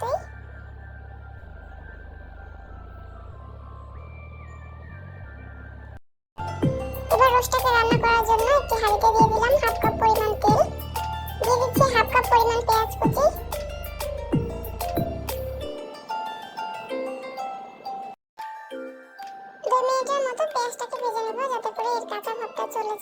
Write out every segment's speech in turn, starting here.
দই এবার রোস্টটাকে রান্না করার জন্য একটি হাঁড়িতে দিয়ে দিলাম হাফ কাপ পরিমাণ তেল। দিয়ে দিচ্ছি হাফ কাপ পরিমাণ পেঁয়াজ কুচি। দুই মিনিটের মতো পেঁয়াজটাকে ভেজে নেব, যাতে করে এর কাঁচা ভাবটা চলে যায়।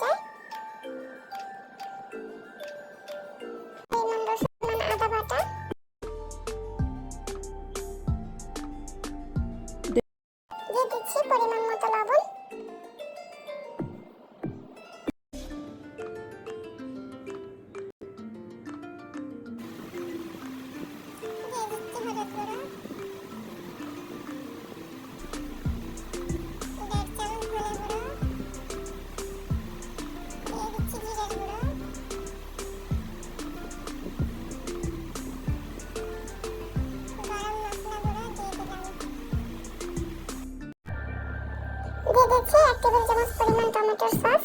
দিচ্ছি এক টেবিল চামচ পরিমাণ টমেটোর সস।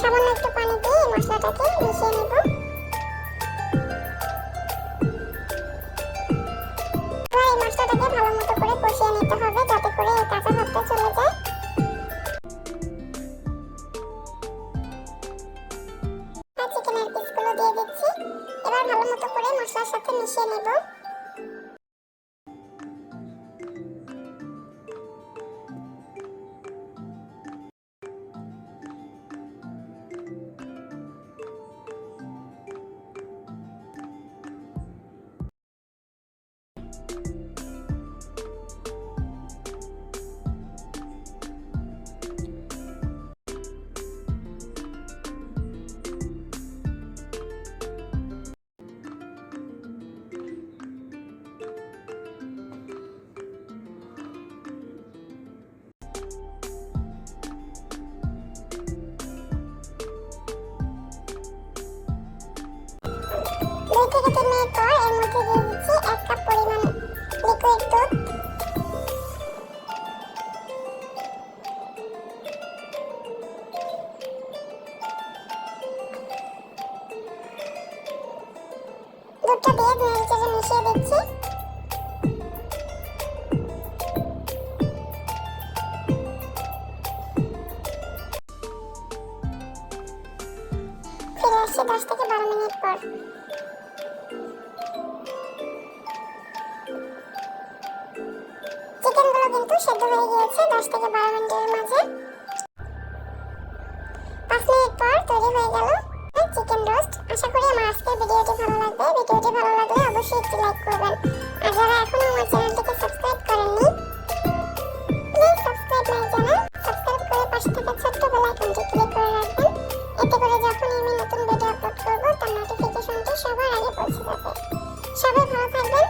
সামান্য একটু পানি দিয়ে মশলাটাকে মিশিয়ে নেব। এই মশলাটাকে ভালো মতো করে কষিয়ে নিতে হবে যাতে করে এই কাঁচা ভাবটা চলে যায়। চিকেনের পিসগুলো দিয়ে দিচ্ছি। এবার ভালো মতো করে মশলার সাথে মিশিয়ে নেব। থেকে তিন মিনিট পর এর মধ্যে দিয়ে দিচ্ছি এক কাপ পরিমাণ লিকুইড দুধ দুধটা দিয়ে নেড়ে চেড়ে মিশিয়ে দিচ্ছি। ফিরে আসছি দশ থেকে বারো মিনিট পর। সেদ্ধ হয়ে গিয়েছে, দশ থেকে বারো মিনিটের মাঝে। পাঁচ মিনিট পর তৈরি হয়ে গেল চিকেন রোস্ট। আশা করি আমার আজকের ভিডিওটি ভালো লাগবে। ভিডিওটি ভালো লাগলে অবশ্যই একটি লাইক করবেন। আর যারা এখনও আমার চ্যানেলটিকে সাবস্ক্রাইব করেননি please subscribe my channel subscribe করে পাশে থাকা ছোট্ট বেল আইকনটি ক্লিক করে রাখবেন। এতে করে যখন আমি নতুন ভিডিও আপলোড করব, তার নোটিফিকেশনটি সবার আগে পৌঁছে যাবে। সবাই ভালো থাকবেন।